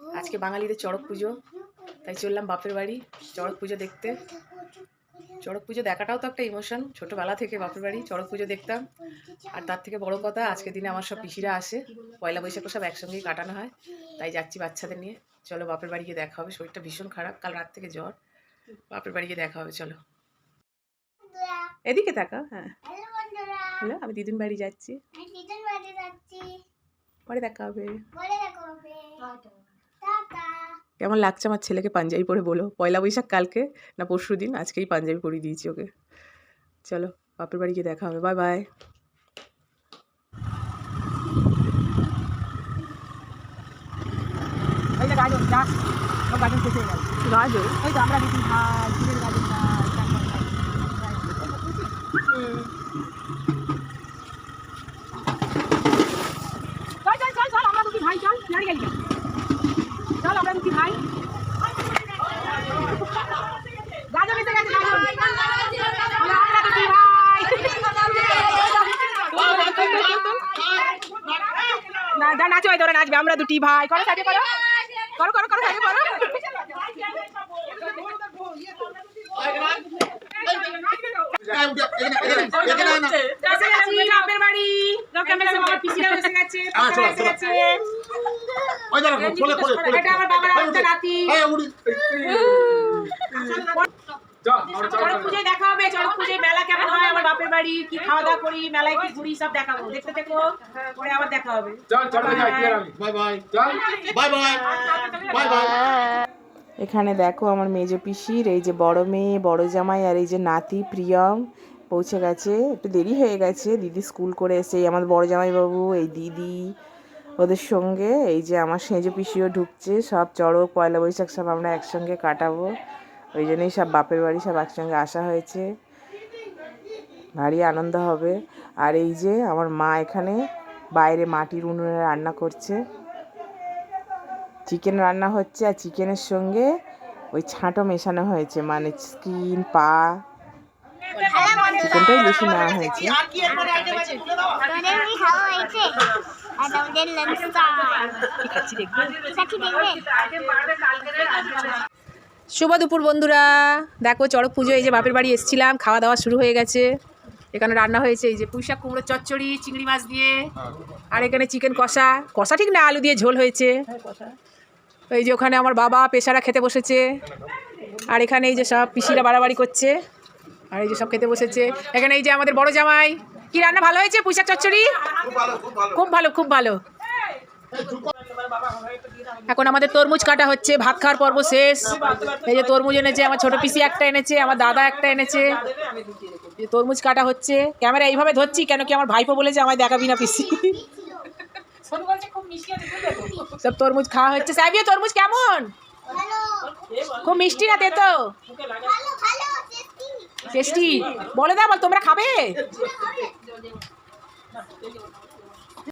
আজকে বাঙালিদের চড়ক পুজো। তাই চললাম বাপের বাড়ি চড়ক পুজো দেখতে। চড়ক পুজো দেখাটাও তো একটা ইমোশন ছোটোবেলা থেকে বাপের বাড়ি চড়ক পুজো দেখতাম। আর তার থেকে বড় কথা আজকের দিনে আমার সব পিসিরা আসে। পয়লা বৈশাখ সব একসঙ্গেই কাটানো হয়। তাই যাচ্ছি বাচ্চাদের নিয়ে। চলো বাপের বাড়ি গিয়ে দেখা হবে। শরীরটা ভীষণ খারাপ। কাল রাত থেকে জ্বর। বাপের বাড়ি গিয়ে দেখা হবে চলো। এদিকে তাকা হ্যাঁ। হ্যালো আমি দিদিন বাড়ি যাচ্ছি। পরে দেখা হবে। কেমন লাগছে আমার ছেলেকে পাঞ্জাবি পরে বলো? পয়লা বৈশাখ কালকে না পরশু দিন? আজকেই পাঞ্জাবি পরিয়ে দিয়েছি ওকে। চলো বাপের বাড়ি গিয়ে দেখা হবে। Bye bye. হয়ে গাজর ওই তো আমরা দিদি ভাই দিদির গাজন ভাই চল আমরা দুটি ভাই? না নাচো নাচবে আমরা দুটি ভাই। করো সাজে করো। করো করো করো সাজে করো। এসে পিসিরাও এসে গেছে এসে গেছে। ওই। এটা আমার বাবার নাতি। এই, উড়ি। দেখা হবে চড়ক মেলা কেমন হয় আমার বাপের বাড়ি কি খাওয়া দাওয়া করি মেলায় কি ঘুরি সব দেখাবো। দেখতে দেখো পরে আবার দেখা হবে। Bye bye. Bye bye. Bye bye. এখানে দেখো আমার মেজো পিসির এই যে বড় মেয়ে বড় জামাই আর এই যে নাতি প্রিয়ম। পৌঁছে গেছে, একটু দেরি হয়ে গেছে, দিদি স্কুল করে এসে আমার বড় জামাইবাবু, এই দিদি, ওদের সঙ্গে, এই যে আমার সেজো পিসিও ঢুকছে, সব চড়ক, পয়লা বৈশাখ সব আমরা একসঙ্গে কাটাবো, ওই জন্যই সব বাপের বাড়ি সব একসঙ্গে আসা হয়েছে। ভারী আনন্দ হবে। আর এই যে আমার মা এখানে, বাইরে মাটির উনুনে রান্না করছে। চিকেন রান্না হচ্ছে, আর চিকেনের সঙ্গে ওই ছাঁটো মেশানো হয়েছে মানে স্কিন, পা চিকেনটাই বেশি নেওয়া হয়েছে। শুভ দুপুর বন্ধুরা। দেখো চড়ক পুজো এই যে বাপের বাড়ি এসেছিলাম খাওয়া দাওয়া শুরু হয়ে গেছে। এখানে রান্না হয়েছে এই যে পুঁইশাক কুমড়ো চচ্চড়ি চিংড়ি মাছ দিয়ে আর এখানে চিকেন কষা। কষা ঠিক না আলু দিয়ে ঝোল হয়েছে। এই যে ওখানে আমার বাবা পেশারা খেতে বসেছে। আর এখানে এই যে সব পিসিরা বাড়াবাড়ি করছে। আর এই যে সব খেতে বসেছে। এখানে এই যে আমাদের বড় জামাই। কি রান্না ভালো হয়েছে পুঁইশাক চচ্চড়ি? খুব ভালো খুব ভালো। এখন আমাদের তরমুজ কাটা হচ্ছে, ভাত খাওয়ার পর্ব শেষ। এই যে তরমুজ এনেছে, আমার ছোট পিসি একটা এনেছে, আমার দাদা একটা এনেছে। তরমুজ কাটা হচ্ছে। ক্যামেরা এইভাবে ধরছি কেন কি আমার ভাইপো বলেছে, আমায় দেখাবি না পিসি। সব তরমুজ খাওয়া হচ্ছে। সাহেবিয়া তরমুজ কেমন? খুব মিষ্টি না তেতো? টেস্টি। বলে দাও বল তোমরা খাবে?